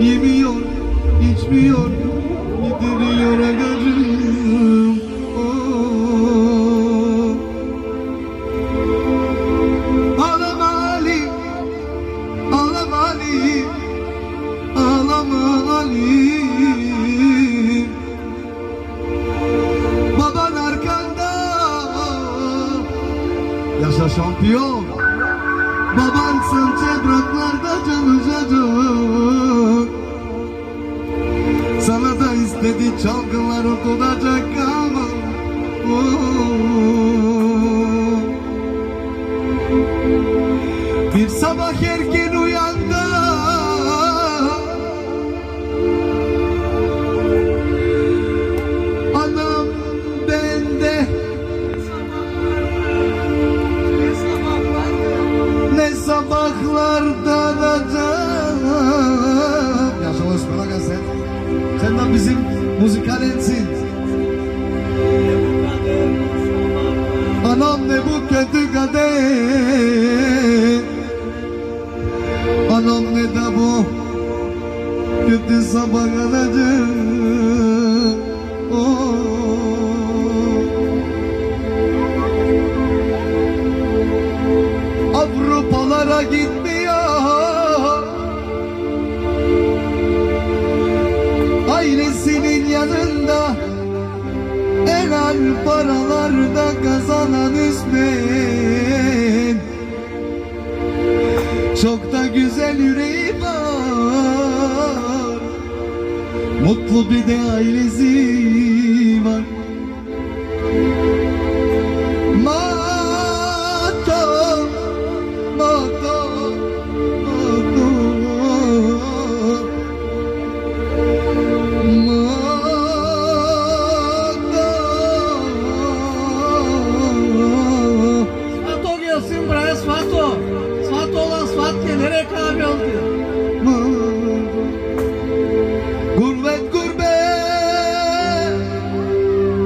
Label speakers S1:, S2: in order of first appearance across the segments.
S1: Yemiyor, içmiyor, gideriyor agacım oh. Ağlama Ali, ağlama Ali, ağlama Ali Baban arkanda. Yaşa şampiyon. Babansın tebraklarda çalgılar okunacak ama oh. Bir sabah erken uyandı. Anam bende. Ne sabahlardan acaba Yaşa Osman Aga sen de bizim müzikalensin Anam ne bu kötü kader Anam ne de bu Kötü sabah kalacak. Avrupalara gitmiyor Helal paralarda kazanan Üsmen Çok da güzel yüreği var. Mutlu bir de ailesi
S2: Oldu?
S1: Gurbet gurbet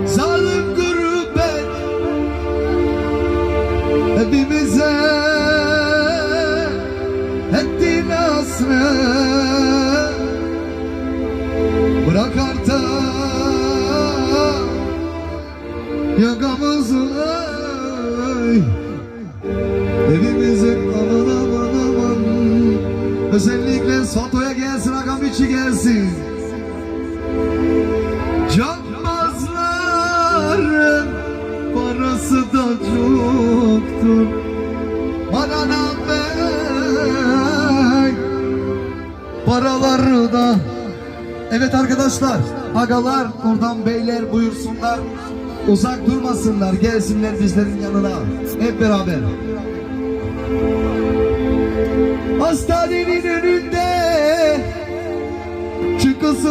S1: Zalim gurbet Hepimize Etti nasret Bırak artık Yakamızı ey Özellikle Sato'ya gelsin, Agamiçi gelsin. Canbazların parası da çoktur. Bana ne bey Paraları da. Evet arkadaşlar Agalar oradan beyler buyursunlar. Uzak durmasınlar gelsinler bizlerin yanına. Hep beraber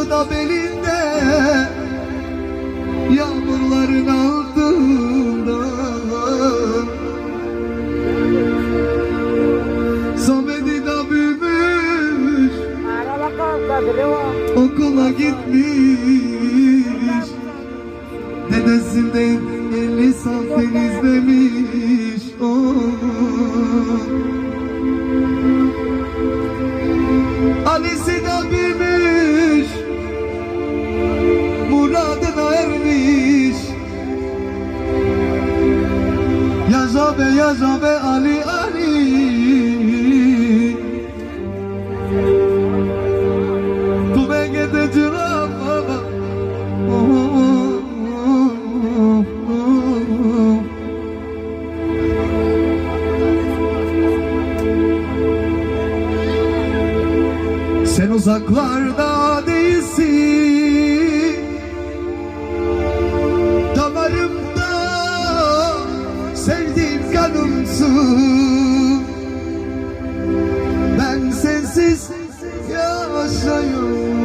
S1: da belinde Yağmurların altında. Samet'i de büyümüş Okula gitmiş. Dedesinden elli saf temizlemiş. Oh. Be yaşa be Ali Ali. Tu me gete cirapa Sen uzaklarda sayılır